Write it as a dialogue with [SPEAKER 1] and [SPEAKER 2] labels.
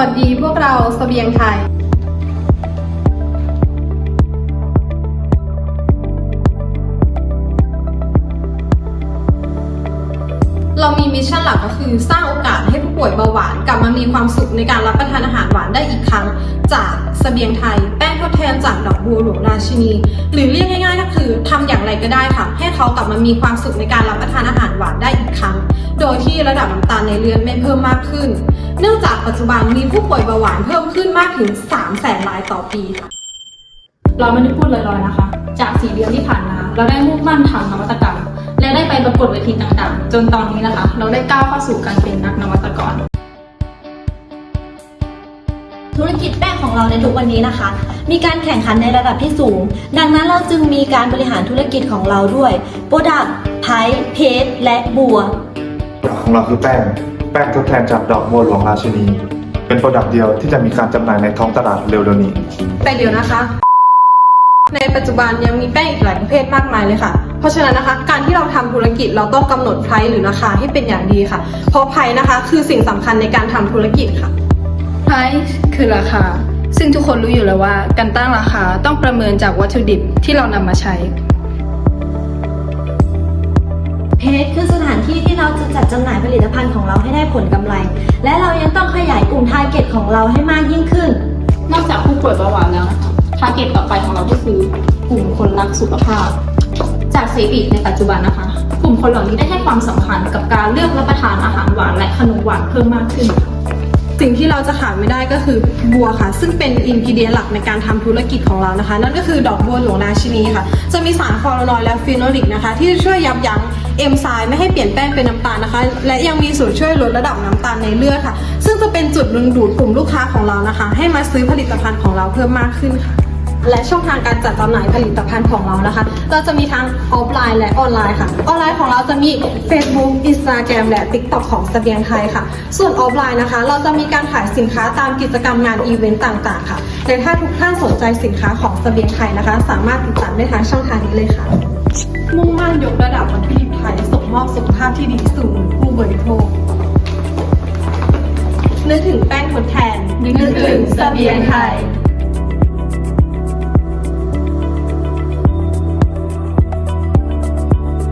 [SPEAKER 1] วัสดีพวกเราสเสบียงไทยเรามีมิชชั่นหลักก็คือสร้างโอกาสให้ผู้ป่วยเบาหวานกลับมามีความสุขในการรับประทานอาหารหวานได้อีกครั้ง จากสเสบียงไทย แป้งทดแทนจากดอกบัวหลวงราชินี หรือเรียกง่ายๆก็คือทำอย่างไรก็ได้ค่ะ ให้เขากลับมามีความสุขในการรับประทานอาหารหวานได้อีกครั้ง ดยที่ระดับน้ำตาลในเลือดไม่เพิ่มมากขึ้น เนื่องจากปัจจุบันมีผู้ป่วยเบาหวานเพิ่มขึ้นมากถึง 3 แสนรายต่อปีค่ะ
[SPEAKER 2] เราไม่ได้พูดลอยๆนะคะ จากสี่เดือนที่ผ่านมาเราได้มุ่งมั่นทำนวัตกรรม และได้ไปประกวดเวทีต่างๆ จนตอนนี้นะคะ เราได้ก้าวเข้าสู่การเป็นนักนวัตกร
[SPEAKER 3] ธุรกิจแป้งของเราในทุกวันนี้นะคะ มีการแข่งขันในระดับที่สูง ดังนั้นเราจึงมีการบริหารธุรกิจของเราด้วย โปรดักไพเพจและบัว
[SPEAKER 4] ของเราคือแป้ง แป้งทดแทนจากดอกบัวหลวงราชินี เป็นโปรดักต์เดียวที่จะมีการจำหน่ายในท้องตลาดเร็วๆนี้
[SPEAKER 1] แต่เดี๋ยวนะคะ ในปัจจุบันยังมีแป้งอีกหลายประเภทมากมายเลยค่ะ เพราะฉะนั้นนะคะ การที่เราทำธุรกิจเราต้องกำหนดไพรหรือราคาให้เป็นอย่างดีค่ะ เพราะไพรนะคะคือสิ่งสำคัญในการทำธุรกิจค่ะ
[SPEAKER 2] Price คือราคา ซึ่งทุกคนรู้อยู่แล้วว่า การตั้งราคาต้องประเมินจากวัตถุดิบที่เรานำมาใช้
[SPEAKER 3] เพจคือสถานที่ที่เราจะจัดจำหน่ายผลิตภัณฑ์ของเราให้ได้ผลกำไร และเรายังต้องขยายกลุ่มทาร์เก็ตของเราให้มากยิ่งขึ้น
[SPEAKER 2] นอกจากผู้ป่วยเบาหวานแล้วนะคะทาร์เก็ตต่อไปของเราก็คือกลุ่มคนรักสุขภาพ จากสถิติในปัจจุบันนะคะ กลุ่มคนเหล่านี้ได้ให้ความสำคัญกับการเลือกรับประทานอาหารหวานและขนมหวานเพิ่มมากขึ้น
[SPEAKER 1] สิ่งที่เราจะขาดไม่ได้ก็คือบัวค่ะ ซึ่งเป็นอินกิเดียนหลักในการทำธุรกิจของเรานะคะ นั่นก็คือดอกบัวหลวงราชินีค่ะ จะมีสารฟลอโรนอยด์และฟีโนลิกนะคะ ที่ช่วยยับยั้ง เอนไซม์ไม่ให้เปลี่ยนแป้งเป็นน้ำตาลนะคะ และยังมีส่วนช่วยลดระดับน้ำตาลในเลือดค่ะ ซึ่งจะเป็นจุดดึงดูดกลุ่มลูกค้าของเรานะคะ ให้มาซื้อผลิตภัณฑ์ของเราเพิ่มมากขึ้นค่ะ และช่องทางการจัดจำหน่ายผลิตภัณฑ์ของเรานะคะ เราจะมีทั้งออฟไลน์และออนไลน์ค่ะ ออนไลน์ของเราจะมี Facebook Instagram และ TikTok ของเสบียงไทยค่ะ ส่วนออฟไลน์นะคะ เราจะมีการขายสินค้าตามกิจกรรมงานอีเวนต์ต่างๆ ค่ะและถ้าทุกท่านสนใจสินค้าของเสบียงไทยนะคะ สามารถติดตามได้ทางช่องทางนี้เลยค่ะ มุ่งมั่นยกระดับวัตถุดิบไทยส่งมอบสุขภาพที่ดีสู่ผู้บริโภคนึกถึงแป้งทดแทน
[SPEAKER 2] นึกถึงสเสบียงไทย